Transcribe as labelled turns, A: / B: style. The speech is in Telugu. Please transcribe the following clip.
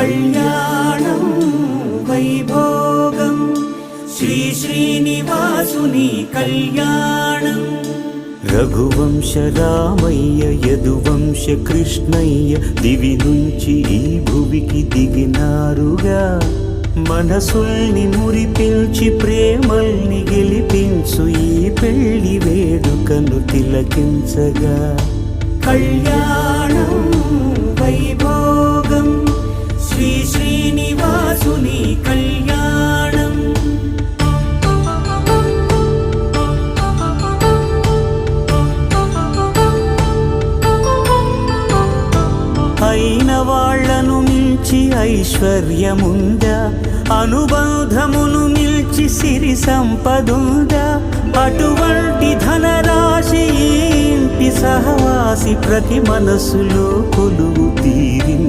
A: కళ్యాణం వైభోగం. శ్రీ శ్రీనివాసుని కళ్యాణం. రఘువంశ రామయ్య యదువంశ కృష్ణయ్య దివి నుంచి ఈ భువికి దిగినారుగా. మనసుల్ని మురిపించి ప్రేమల్ని గెలిపించు ఈ పెళ్ళి వేడుకను తిలకించగా. కళ్యాణం అయిన వాళ్ళను మించి ఐశ్వర్యముందా అనుబంధమును మిల్చి సిరి సంపదుందా. అటువంటి ధనరాశి ఇంటి సహవాసి ప్రతి మనసులో కొలువు తీరి